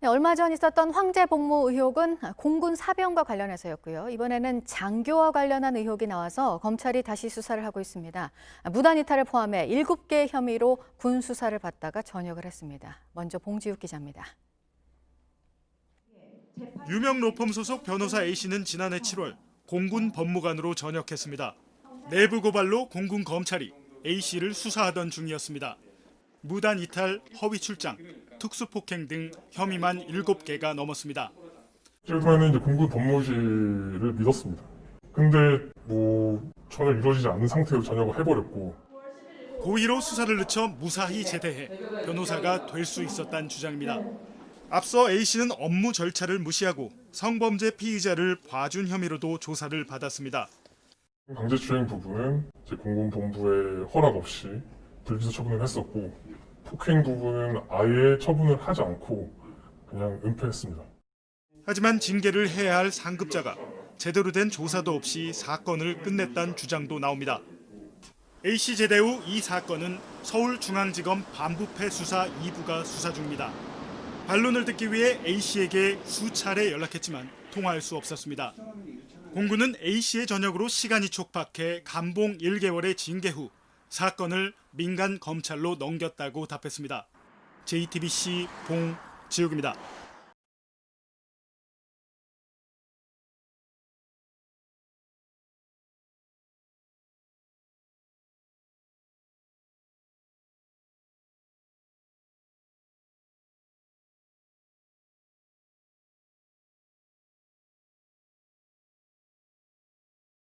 네, 얼마 전 있었던 황제 복무 의혹은 공군 사병과 관련해서였고요. 이번에는 장교와 관련한 의혹이 나와서 검찰이 다시 수사를 하고 있습니다. 무단 이탈을 포함해 7개 혐의로 군 수사를 받다가 전역을 했습니다. 먼저 봉지욱 기자입니다. 유명 로펌 소속 변호사 A 씨는 지난해 7월 공군 법무관으로 전역했습니다. 내부 고발로 공군 검찰이 A 씨를 수사하던 중이었습니다. 무단 이탈, 허위 출장, 특수 폭행 등 혐의만 7개가 넘었습니다. 처음에는 이제 공군 법무실을 믿었습니다. 근데 뭐 전혀 이루어지지 않는 상태로 전역을 해버렸고 고의로 수사를 늦춰 무사히 제대해 변호사가 될 수 있었다는 주장입니다. 앞서 A 씨는 업무 절차를 무시하고 성범죄 피의자를 봐준 혐의로도 조사를 받았습니다. 강제추행 부분은 이제 공군 본부의 허락 없이 불기소 처분을 했었고 폭행 부분은 아예 처분을 하지 않고 그냥 은폐했습니다. 하지만 징계를 해야 할 상급자가 제대로 된 조사도 없이 사건을 끝냈다는 주장도 나옵니다. A씨 제대 후 이 사건은 서울중앙지검 반부패 수사 2부가 수사 중입니다. 반론을 듣기 위해 A씨에게 수차례 연락했지만 통화할 수 없었습니다. 공군은 A씨의 전역으로 시간이 촉박해 감봉 1개월의 징계 후 사건을 민간 검찰로 넘겼다고 답했습니다. JTBC 봉지욱입니다.